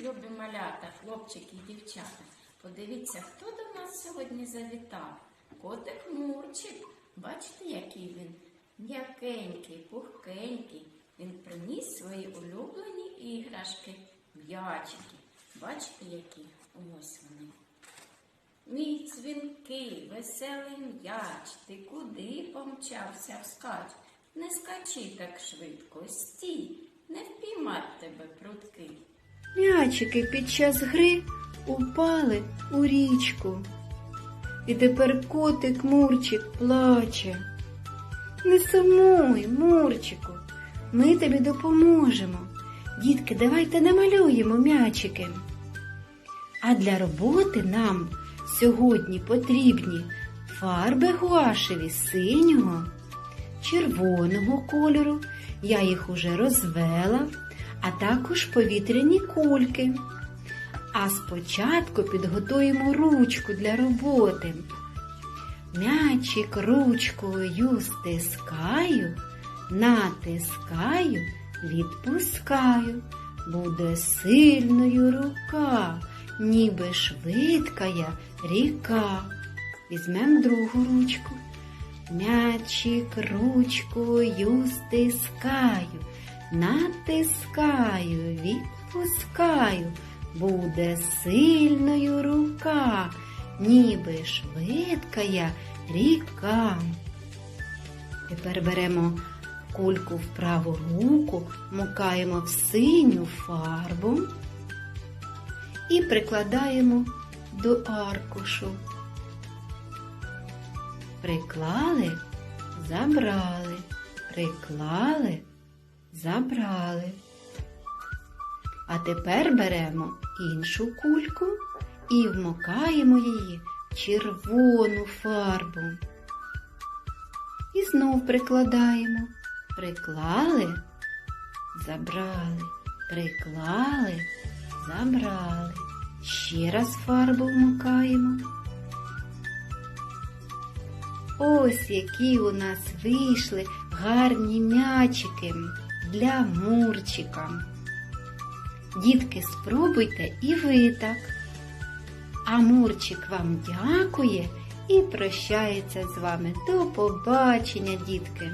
любі малята, хлопчики і дівчата. Подивіться, хто до нас сьогодні завітав. Котик Мурчик. Бачите, який він м'якенький, пухкенький. Він приніс свої улюблені іграшки, м'ячики. Бачите, які? Ось вони. Мій дзвінкий, веселий м'яч, ти куди помчався вскач? Не скачи так швидко, стій, не впіймать тебе прудкий. М'ячики під час гри упали у річку. І тепер котик Мурчик плаче. Не сумуй, Мурчику, ми тобі допоможемо. Дітки, давайте намалюємо м'ячики. А для роботи нам сьогодні потрібні фарби гуашеві синього, червоного кольору. Я їх уже розвела, а також повітряні кульки. А спочатку підготуємо ручку для роботи. М'ячик ручкою стискаю, натискаю, відпускаю. Буде сильною рука, ніби швидкая ріка. Візьмем другу ручку. М'ячик ручкою стискаю, натискаю, відпускаю. Буде сильною рука, ніби швидкая ріка. Тепер беремо кульку в праву руку, мукаємо в синю фарбу і прикладаємо до аркушу. Приклали, забрали, приклали, забрали. А тепер беремо іншу кульку і вмокаємо її в червону фарбу. І знов прикладаємо. Приклали, забрали, приклали, забрали. Ще раз фарбу вмокаємо. Ось які у нас вийшли гарні м'ячики для мурчика. Дітки, спробуйте і ви так. А Мурчик вам дякує і прощається з вами. До побачення, дітки!